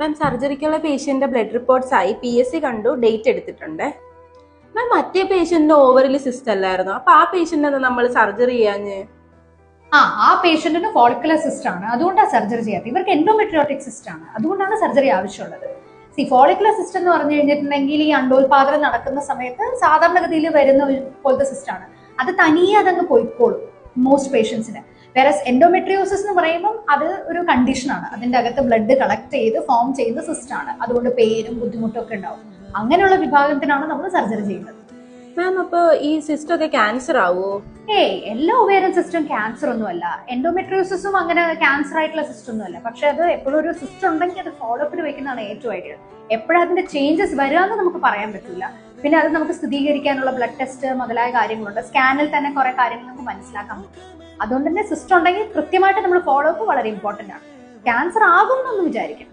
മാം സർജറിക്കുള്ള പേഷ്യന്റെ blood reports ആയി പി എസ് സി കണ്ടു ഡേറ്റ് എടുത്തിട്ടുണ്ട്. മാം മറ്റേ പേഷ്യന്റിന്റെ ഓവറിൽ സിസ്റ്റ് അല്ലായിരുന്നു? അപ്പൊ ആ പേഷ്യന്റ് നമ്മൾ സർജറി ചെയ്യാഞ്ഞ്? ആ ആ പേഷ്യന്റിന് ഫോളിക്കുലർ സിസ്റ്റ് ആണ്. അതുകൊണ്ടാണ് സർജറി ചെയ്യാത്തത്. ഇവർക്ക് എൻഡോമെട്രിയോട്ടിക് സിസ്റ്റ് ആണ്. അതുകൊണ്ടാണ് സർജറി ആവശ്യമുള്ളത്. സി ഫോളിക്കുലർ സിസ്റ്റം എന്ന് പറഞ്ഞു കഴിഞ്ഞിട്ടുണ്ടെങ്കിൽ ഈ അണ്ടോത്പാദനം നടക്കുന്ന സമയത്ത് സാധാരണഗതിയിൽ വരുന്ന ഒരു പോലത്തെ സിസ്റ്റ് ആണ്. അത് തനിയെ അതങ്ങ് പോയിക്കോളും മോസ്റ്റ് പേഷ്യൻസിന് വേറെ എൻഡോമെട്രിയോസിസ് എന്ന് പറയുമ്പോൾ അത് ഒരു കണ്ടീഷനാണ് അതിന്റെ അകത്ത് ബ്ലഡ് കളക്ട് ചെയ്ത് ഫോം ചെയ്യുന്ന സിസ്റ്റ് ആണ്. അതുകൊണ്ട് പേരും ബുദ്ധിമുട്ടും ഒക്കെ ഉണ്ടാവും. അങ്ങനെയുള്ള വിഭാഗത്തിനാണ് നമ്മൾ സർജറി ചെയ്യുന്നത്. മാം അപ്പൊ ഈ സിസ്റ്റം ഒക്കെ ക്യാൻസർ ആവോ? ഏയ് എല്ലാ ഒവേറിയൻ സിസ്റ്റം ക്യാൻസർ ഒന്നുമല്ല. എൻഡോമെട്രിയോസിസും അങ്ങനെ ക്യാൻസർ ആയിട്ടുള്ള സിസ്റ്റം ഒന്നുമല്ല. പക്ഷെ അത് എപ്പോഴും ഒരു സിസ്റ്റം ഉണ്ടെങ്കിൽ അത് ഫോളോ അപ്പിന് വെക്കുന്നതാണ് ഏറ്റവും ഐഡിയ എപ്പോഴും അതിന്റെ ചേഞ്ചസ് വരാമെന്ന് നമുക്ക് പറയാൻ പറ്റില്ല പിന്നെ അത് നമുക്ക് സ്ഥിരീകരിക്കാനുള്ള ബ്ലഡ് ടെസ്റ്റ് മുതലായ കാര്യങ്ങളുണ്ട്. സ്കാനിൽ തന്നെ കുറെ കാര്യങ്ങൾ നമുക്ക് മനസ്സിലാക്കാൻ പറ്റും. അതുകൊണ്ട് തന്നെ സിസ്റ്റം ഉണ്ടെങ്കിൽ കൃത്യമായിട്ട് നമ്മൾ ഫോളോ അപ്പ് വളരെ ഇമ്പോർട്ടന്റ് ആണ്. ക്യാൻസർ ആകും എന്നൊന്നും വിചാരിക്കണം